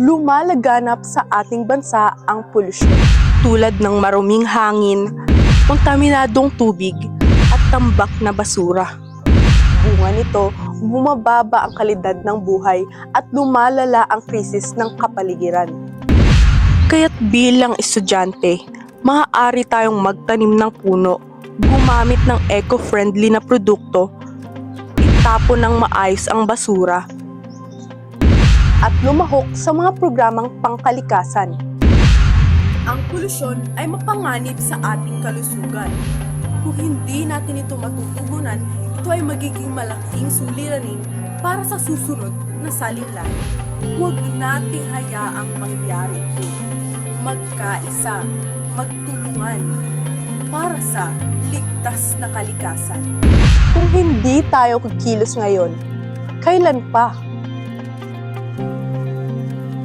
lumalaganap sa ating bansa ang polusyon. Tulad ng maruming hangin, kontaminadong tubig, at tambak na basura. Bunga nito, bumababa ang kalidad ng buhay at lumalala ang krisis ng kapaligiran. Kaya't bilang estudyante, maaari tayong magtanim ng puno, gumamit ng eco-friendly na produkto, itapon ng maayos ang basura, at lumahok sa mga programang pangkalikasan. Ang polusyon ay mapanganib sa ating kalusugan. Kung hindi natin ito matutugunan, ito ay magiging malaking suliranin para sa susunod na salinlan. Huwag nating hayaang mangyari ito. Magkaisa, magtulungan para sa ligtas na kalikasan. Kung hindi tayo kikilos ngayon, kailan pa?